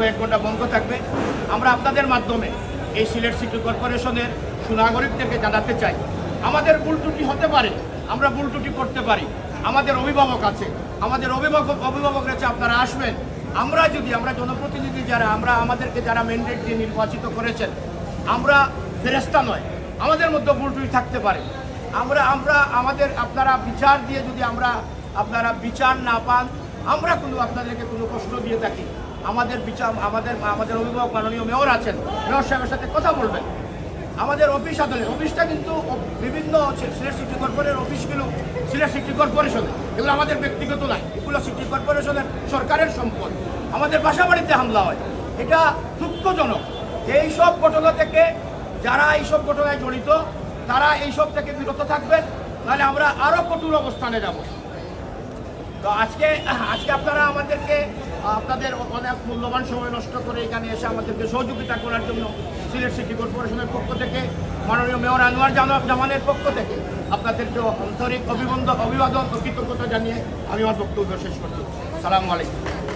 কয়েক ঘণ্টা বন্ধ থাকবে। আমরা আপনাদের মাধ্যমে এই সিলেট সিটি কর্পোরেশনের সুনাগরিকদেরকে জানাতে চাই। আমাদের ভুল ত্রুটি হতে পারে, আমরা ভুল ত্রুটি করতে পারি। আমাদের অভিভাবক আছে, আমাদের অভিভাবক অভিভাবক রয়েছে, আপনারা আসবেন। আমরা যদি, আমরা জনপ্রতিনিধি যারা, আমরা আমাদেরকে যারা ম্যান্ডেট দিয়ে নির্বাচিত করেছেন, আমরা ফেরেস্তা নয়, আমাদের মধ্যে ভুল ত্রুটি থাকতে পারে। আমরা আমরা, আমাদের, আপনারা বিচার দিয়ে যদি আমরা, আপনারা বিচার না পান আমরা কোনো আপনাদেরকে কোনো প্রশ্ন দিয়ে থাকি। আমাদের বিচার আমাদের আমাদের অভিভাবক মাননীয় মেয়র আছেন, মেয়র সাহেবের সাথে কথা বলবেন। আমাদের অফিস আদালত অফিসটা কিন্তু বিভিন্ন সিলেট সিটি কর্পোরেশনের অফিসগুলো সিলেট সিটি কর্পোরেশনের। এগুলো আমাদের ব্যক্তিগত নয় এগুলো সিটি কর্পোরেশনের সরকারের সম্পদ। আমাদের বাসা বাড়িতে হামলা হয়। এটা দুঃখজনক। যে এইসব ঘটনা থেকে যারা এইসব ঘটনায় জড়িত, তারা এইসব থেকে বিরত থাকবেন। নাহলে আমরা আরও কঠোর অবস্থানে যাব। তো আজকে আজকে আপনারা আমাদেরকে, আপনাদের অনেক মূল্যবান সময় নষ্ট করে এখানে এসে আমাদেরকে সহযোগিতা করার জন্য সিলেট সিটি কর্পোরেশনের পক্ষ থেকে, মাননীয় মেয়র আনোয়ার জামা- জামানের পক্ষ থেকে আপনাদেরকে আন্তরিক অভিবন্ধ অভিবাদন ও কৃতজ্ঞতা জানিয়ে আমি আমার বক্তব্য শেষ করছি। সালামু আলাইকুম।